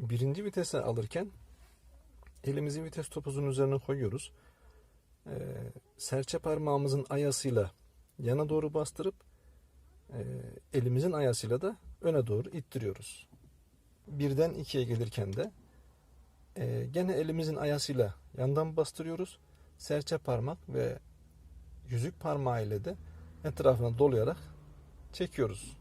birinci vitese alırken elimizi vites topuzun üzerine koyuyoruz. Ee, serçe parmağımızın ayasıyla yana doğru bastırıp e, elimizin ayasıyla da öne doğru ittiriyoruz. Birden ikiye gelirken de e, gene elimizin ayasıyla yandan bastırıyoruz. Serçe parmak ve yüzük parmağı ile de etrafına dolayarak çekiyoruz.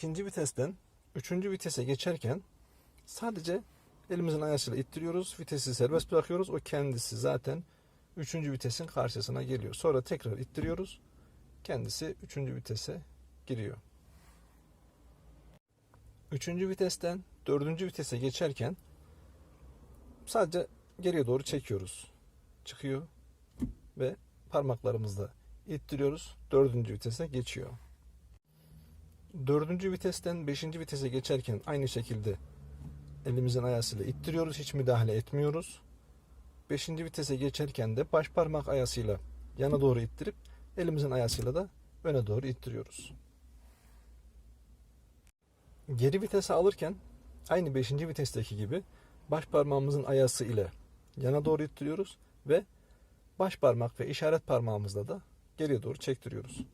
İkinci vitesten üçüncü vitese geçerken sadece elimizin ayasıyla ittiriyoruz. Vitesi serbest bırakıyoruz. O kendisi zaten üçüncü vitesin karşısına geliyor. Sonra tekrar ittiriyoruz. Kendisi üçüncü vitese giriyor. Üçüncü vitesten dördüncü vitese geçerken sadece geriye doğru çekiyoruz. Çıkıyor ve parmaklarımızla ittiriyoruz. Dördüncü vitese geçiyor. Dördüncü vitesten beşinci vitese geçerken aynı şekilde elimizin ayasıyla ittiriyoruz. Hiç müdahale etmiyoruz. Beşinci vitese geçerken de baş parmak ayasıyla yana doğru ittirip elimizin ayasıyla da öne doğru ittiriyoruz. Geri vitese alırken aynı 5. vitesteki gibi baş parmağımızın ayası ile yana doğru ittiriyoruz ve baş parmak ve işaret parmağımızla da geriye doğru çektiriyoruz.